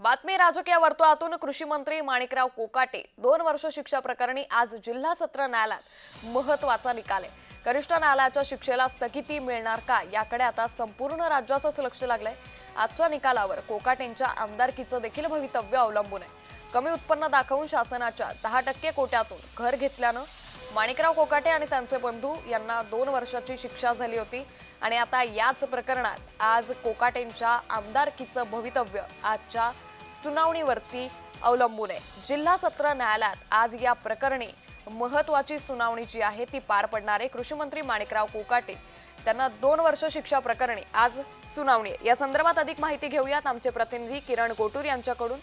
बातमी राजकीय वर्तुळातून कृषी मंत्री माणिकराव कोकाटे दोन वर्ष शिक्षा प्रकरणी आज जिल्हा सत्र न्यायालयात महत्त्वाचा निकाल आहे. कनिष्ठ न्यायालयाच्या शिक्षेला स्थगिती मिळणार का? याकडे आता संपूर्ण राज्याचंच लक्ष लागलंय. आजच्या निकालावर कोकाटेंच्या आमदारकीचं देखील भवितव्य अवलंबून आहे. कमी उत्पन्न दाखवून शासनाच्या दहा टक्के कोट्यातून घर घेतल्यानं माणिकराव कोकाटे आणि त्यांचे बंधू यांना दोन वर्षाची शिक्षा झाली होती आणि आता याच प्रकरणात आज कोकाटेंच्या आमदारकीचं भवितव्य आजच्या सुनावणीवरती अवलंबून आहे. जिल्हा सत्र न्यायालयात आज या प्रकरणी महत्वाची सुनावणी जी आहे ती पार पडणार आहे. कृषी मंत्री माणिकराव कोकाटे त्यांना दोन वर्ष शिक्षा प्रकरणी आज सुनावणी आहे. या संदर्भात अधिक माहिती घेऊयात आमचे प्रतिनिधी किरण गोटूर यांच्याकडून.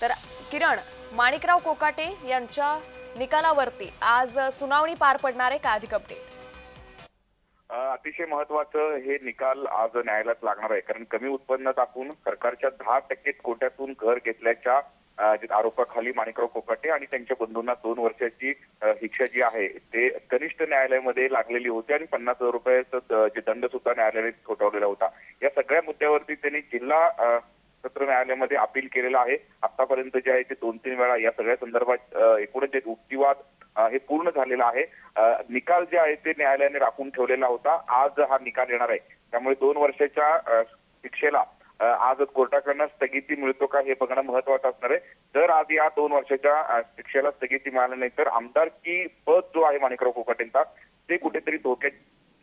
तर किरण माणिकराव कोकाटे यांच्या निकालावरती आज सुनावणी पार पडणार आहे. का अधिक अपडेट अतिशय महत्वाचं हे निकाल आज न्यायालयात लागणार आहे. कारण कमी उत्पन्न दाखवून सरकारच्या दहा टक्के कोट्यातून घर घेतल्याच्या आरोपाखाली माणिकराव कोकाटे आणि त्यांच्या बंधूंना दोन वर्षाची शिक्षा जी आहे ते कनिष्ठ न्यायालयामध्ये लागलेली होती आणि पन्नास हजार रुपयाचा जे दंड सुद्धा न्यायालयाने ठोठावलेला होता. या सगळ्या मुद्द्यावरती त्यांनी जिल्हा सत्र न्यायालयामध्ये अपील केलेलं आहे. आतापर्यंत जे आहे ते दोन तीन वेळा या सगळ्या संदर्भात एकूणच एक युक्तिवाद हे पूर्ण झालेलं आहे. निकाल जे आहे ते न्यायालयाने राखून ठेवलेला होता. आज हा निकाल येणार आहे. त्यामुळे दोन वर्षाच्या शिक्षेला आज कोर्टाकडनं स्थगिती मिळतो का हे बघणं महत्वाचं असणार आहे. जर आज या दोन वर्षाच्या शिक्षेला स्थगिती मिळाली नाही तर आमदारकी पद जो आहे माणिकराव कोकाटेंचा ते कुठेतरी धोक्यात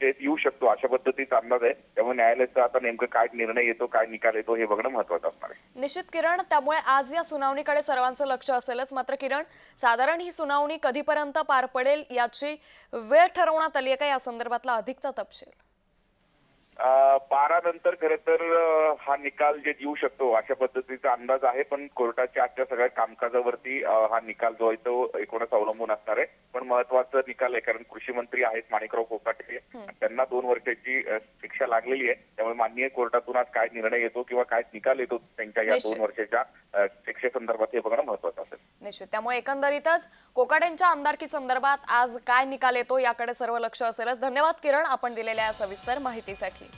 म्हणजे येऊ शकतो अशा पद्धतीचा अंदाज आहे. त्यामुळे न्यायालयाचा आता नेमकं काय निर्णय येतो काय निकाल येतो हे बघणं महत्वाचं असणार आहे. निश्चित किरण त्यामुळे आज या सुनावणीकडे सर्वांचं लक्ष असेलच. मात्र किरण साधारण ही सुनावणी कधीपर्यंत पार पडेल याची वेळ ठरवण्यात आली आहे का? या संदर्भातला अधिकचा तपशील. बारा नंतर खरं तर हा निकाल जे येऊ शकतो अशा पद्धतीचा अंदाज आहे पण कोर्टाच्या आजच्या सगळ्या कामकाजावरती हा निकाल जो आहे तो एकूणच अवलंबून असणार आहे. पण महत्त्वाचा निकाल आहे कारण कृषी मंत्री आहेत माणिकराव कोकाटे. त्यांना दोन वर्षाची शिक्षा लागलेली आहे. त्यामुळे माननीय कोर्टातून आज काय निर्णय येतो किंवा काय निकाल येतो त्यांच्या या. दोन वर्षाच्या शिक्षेसंदर्भात हे बघणं महत्वाचं असेल. निश्चित त्यामुळे एकंदरीतच कोकाटेंच्या आमदारकी संदर्भात आज काय निकाल येतो याकडे सर्व लक्ष असेलच. धन्यवाद किरण आपण दिलेल्या या सविस्तर माहितीसाठी.